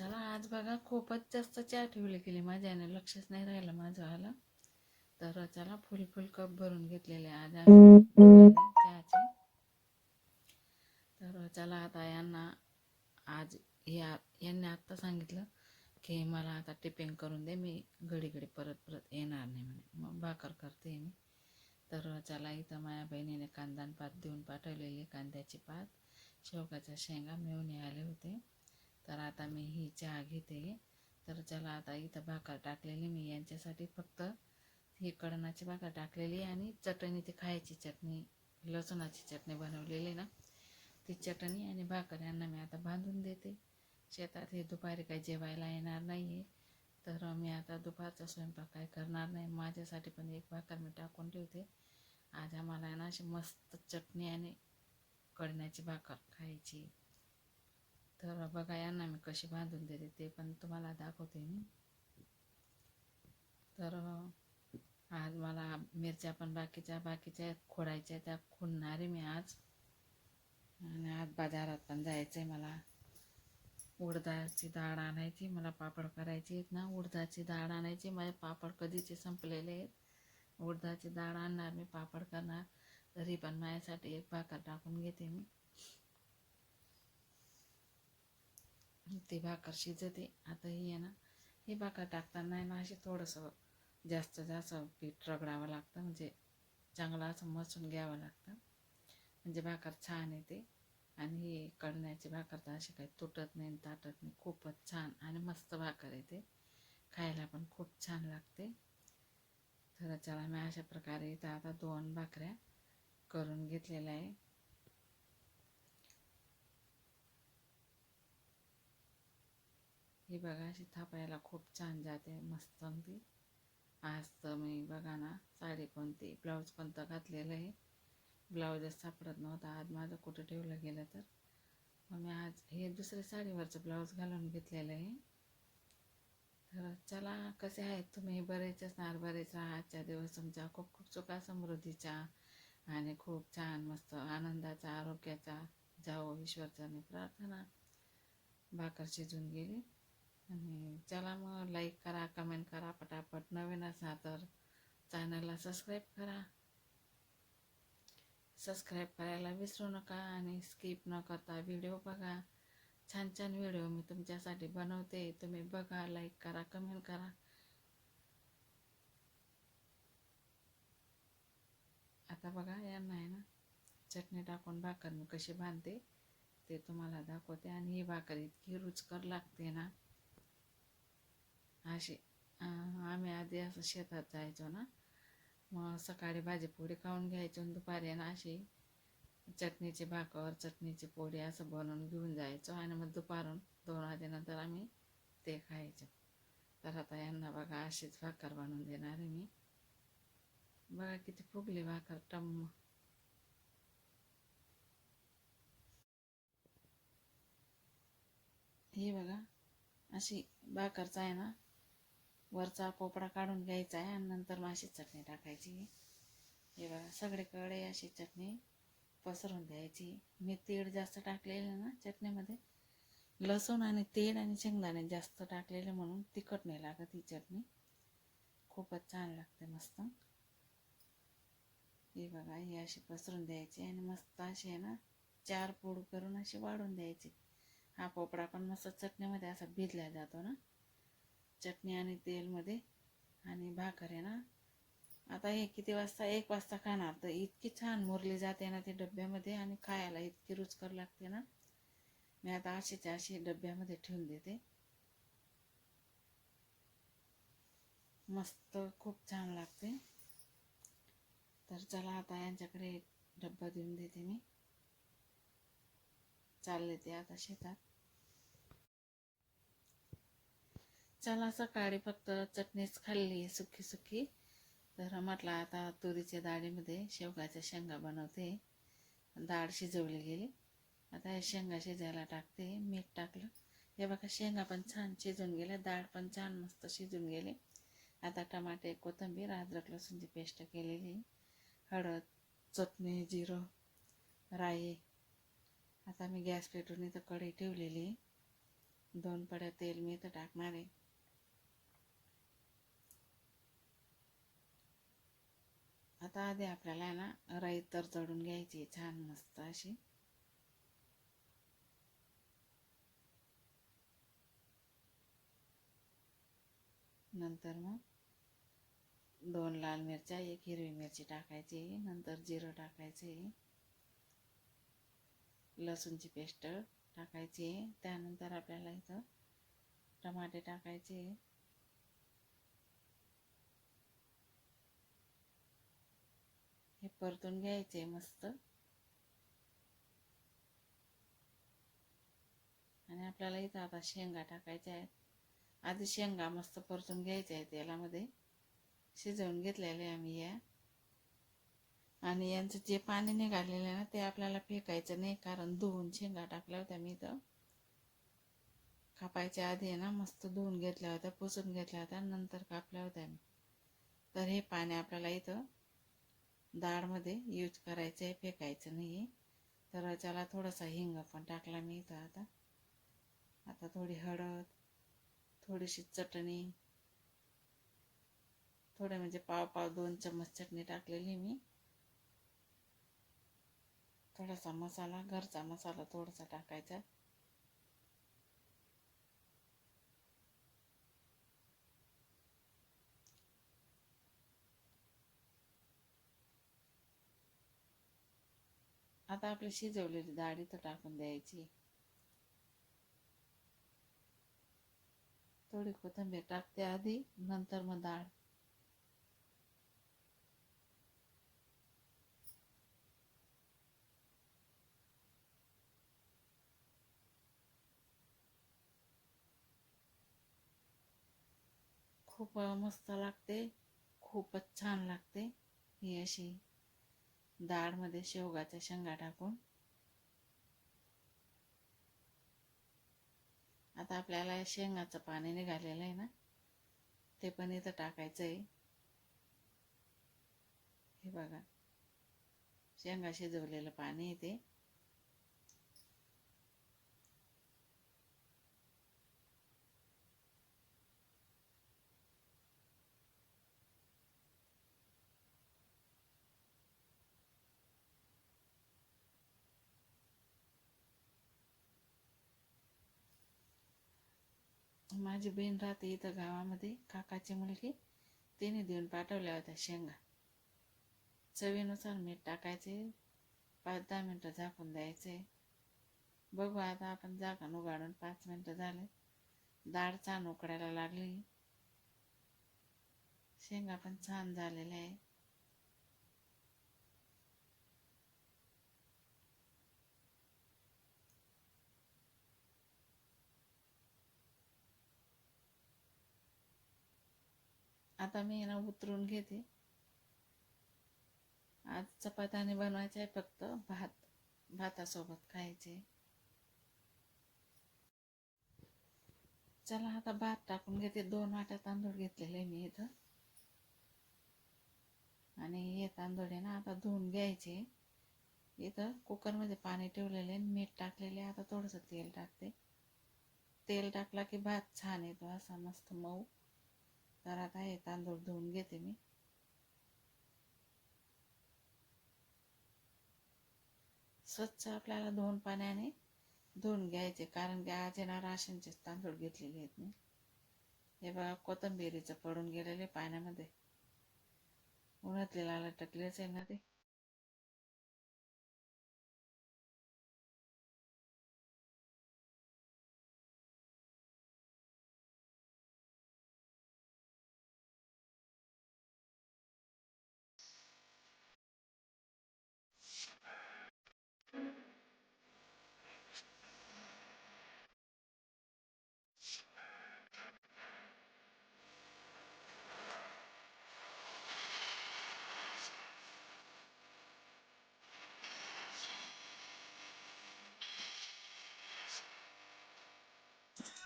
चला आज बघा खूपच जास्त चहा ठेवली गेली माझ्याने लक्षच नाही राहिलं माझं आलं. तर चला फुल फुल कप भरून घेतलेले आज चहाचे. तर चला आता यांना आज या यांनी आत्ता सांगितलं की मला आता टिफिन करून दे मी घडी घडी परत परत येणार नाही म्हणे. मग भाकर करते मी. तर चला इथं माझ्या बहिणीने कांदा आणि पात देऊन पाठवलेली कांद्याची पात. शेवगाच्या शेंगा मिळून आले होते. तर आता मी ही चहा घेते. तर चला आता इथं भाकर टाकलेली मी. यांच्यासाठी फक्त ही कडणाची भाकर टाकलेली आणि चटणी ती खायची चटणी लसणाची चटणी बनवलेली ना ती चटणी आणि भाकर यांना मी आता बांधून देते. शेतात हे दुपारी काही जेवायला येणार नाही आहे तर मी आता दुपारचा स्वयंपाक काय करणार नाही. माझ्यासाठी पण एक भाकर मी टाकून ठेवते. आज आम्हाला आहे ना अशी मस्त चटणी आणि कडण्याची भाकर खायची. तर बघा यांना मी कशी बांधून देते ते पण तुम्हाला दाखवते मी. तर आज मला मिरच्या पण बाकीच्या बाकीच्या खोडायच्या त्या खुडणार आहे मी आज. आणि आज बाजारात पण जायचं आहे मला. उडदाची डाळ आणायची मला पापड करायची आहेत ना. उडदाची डाळ आणायची माझे पापड कधीचे संपलेले आहेत. उडदाची डाळ आणणार मी पापड करणार. तरी पण माझ्यासाठी एक भाकर टाकून घेते मी. ती भाकर शिजते. आताही आहे ना हे भाकर टाकताना आहे ना अशी थोडंसं जास्त जास्त पीठ रगडावं लागतं. म्हणजे चांगलं असं मसून घ्यावं लागतं. म्हणजे भाकर छान येते. आणि हे कळण्याची भाकर तर अशी काही तुटत नाही ताटत नाही. खूपच छान आणि मस्त भाकर येते. खायला पण खूप छान लागते. तर चला मी अशा प्रकारे इथं आता दोन भाकऱ्या करून घेतलेल्या आहे. ही बघा अशी थापायला खूप छान जाते मस्त ती आज तर मी बघा ना साडी कोणती ब्लाऊज कोणतं घातलेलं आहे. ब्लाऊजच सापडत नव्हता आज माझं कुठं ठेवलं गेलं तर. मग मी आज हे दुसरे साडीवरचं ब्लाऊज घालून घेतलेलं आहे. तर चला कसे आहेत तुम्ही? बरेच असणार बरेच राहा. आजच्या दिवस तुमच्या खूप खूप सुखा समृद्धीच्या आणि खूप छान मस्त आनंदाचा आरोग्याचा जावो ईश्वरचरणी प्रार्थना भाकर शिजून गेली. आणि चला मग लाईक करा कमेंट करा पटापट. नवीन असा तर चॅनलला सबस्क्राईब करा. सबस्क्राईब करायला विसरू नका आणि स्किप न करता व्हिडिओ बघा. छान छान व्हिडिओ मी तुमच्यासाठी बनवते. तुम्ही बघा लाईक करा कमेंट करा. आता बघा यांना आहे ना चटणी टाकून भाकर मी कशी बांधते ते तुम्हाला दाखवते. आणि ही भाकर इतकी रुचकर लागते ना. अशी आम्ही आधी असं शेतात जायचो ना. मग सकाळी भाजीपोळी खाऊन घ्यायचो आणि दुपारी ना अशी चटणीची भाकर चटणीची पोळी असं बनवून घेऊन जायचो आणि मग दुपारून दोन वाजेनंतर आम्ही ते खायचो. तर आता यांना बघा अशीच भाकर बनवून देणार आहे मी. बघा किती फुगली भाकर टम्म. हे बघा अशी भाकरचा आहे ना. वरचा पोपडा काढून घ्यायचा आहे आणि नंतर मग अशी चटणी टाकायची. हे बघा सगळीकडे अशी चटणी पसरून द्यायची मी तीळ जास्त टाकलेलं ना चटणीमध्ये. लसूण आणि तेल आणि शेंगदाणे जास्त टाकलेले म्हणून तिखट नाही लागत ही चटणी. खूपच छान लागते मस्त. हे बघा ही अशी पसरून द्यायची आणि मस्त अशी आहे ना चार पूड करून अशी वाढून द्यायची. हा पोपडा पण मस्त चटणीमध्ये असा भिजला जातो ना. चटणी आणि तेलमध्ये आणि भाकर आहे ना. आता हे किती वाजता? एक वाजता खाणार. तर इतकी छान मुरली जाते ना ते डब्यामध्ये आणि खायला इतकी रुचकर लागते ना. मी आता अशीच्या अशी डब्यामध्ये ठेवून देते. मस्त खूप छान लागते. तर चला आता यांच्याकडे डब्बा देऊन देते मी. चालले ते आता शेतात. चला सकाळी फक्त चटणीच खाल्ली सुकी सुकी. तर म्हटलं आता तुरीच्या डाळीमध्ये शेवगाच्या शेंगा बनवते. डाळ शिजवली गेली. आता हे शेंगा शिजायला टाकते. मीठ टाकलं. हे बघा शेंगा पण छान शिजून गेल्या. डाळ पण छान मस्त शिजून गेली. आता टमाटे कोथिंबीर अद्रक लसूणची पेस्ट केलेली. हळद चटणी जिरं राई. आता मी गॅस पेटून इथं कढई ठेवलेली. दोन पड्या तेल मी इथं टाकणार आहे. आता आधी आपल्याला आहे ना राई तर चढून घ्यायची छान मस्त अशी. नंतर मग दोन लाल मिरच्या एक हिरवी मिरची टाकायची नंतर जिरं टाकायचे लसूणची पेस्ट टाकायची त्यानंतर आपल्याला इथं टमाटे टाकायचे हे परतून घ्यायचे मस्त. आणि आपल्याला इथं आता शेंगा टाकायच्या आहेत. आधी शेंगा मस्त परतून घ्यायच्या आहेत तेलामध्ये. शिजवून घेतलेले आम्ही या. आणि यांचं जे पाणी निघालेलं आहे ना ते आपल्याला फेकायचं नाही कारण धुवून शेंगा टाकल्या होत्या मी इथं. कापायच्या आधी आहे ना मस्त धुवून घेतल्या होत्या पुसून घेतल्या होत्या नंतर कापल्या होत्या. मी तर हे पाणी आपल्याला इथं डाळमध्ये यूज करायचं आहे फेकायचं नाही आहे तर त्याला थोडासा हिंग पण टाकला मी इथं आता. आता थोडी हळद थोडीशी चटणी थोडं म्हणजे पाव पाव दोन चम्मच चटणी टाकलेली मी. थोडासा मसाला घरचा मसाला थोडासा टाकायचा. आता आपली शिजवलेली डाळ इथं टाकून द्यायची. थोडी कोथिंबीर टाकते आधी नंतर मग डाळ. खूप मस्त लागते खूपच छान लागते ही अशी. डाळमध्ये शेवगाच्या शेंगा टाकून. आता आपल्याला शेंगाचं पाणी निघालेलं आहे ना ते पण इथं टाकायचं आहे. हे बघा शेंगा शिजवलेलं पाणी येते माझी बहीण राहते इथं गावामध्ये काकाची मुलगी. तिने देऊन पाठवल्या होत्या शेंगा. चवीनुसार मीठ टाकायचे पाच दहा मिनटं झाकून द्यायचे. बघू आता आपण झाकण उघाडून पाच मिनटं झाले. डाळ छान उकडायला लागली. शेंगा पण छान झालेल्या आहे. आता मी ना उतरून घेते. आज चपात्याने बनवायचे आहे फक्त भात भातासोबत खायचे. चला आता भात टाकून घेते. दोन वाट्या तांदूळ घेतलेले मी इथं. आणि हे तांदूळ आहे ना आता धुवून घ्यायचे. इथं कुकरमध्ये पाणी ठेवलेले मीठ टाकलेले. आता थोडंसं तेल टाकते. तेल टाकला की भात छान येतो. असा मस्त मऊ. तर आता हे तांदूळ धुवून घेते मी. स्वच्छ आपल्याला दोन पाण्याने धुवून घ्यायचे कारण की आज येणार राशनचे तांदूळ घेतलेले आहेत मी. हे बघा कोथंबिरीचं पडून गेलेले पाण्यामध्ये. उन्हातले लाल टकलेच आहे ना ते.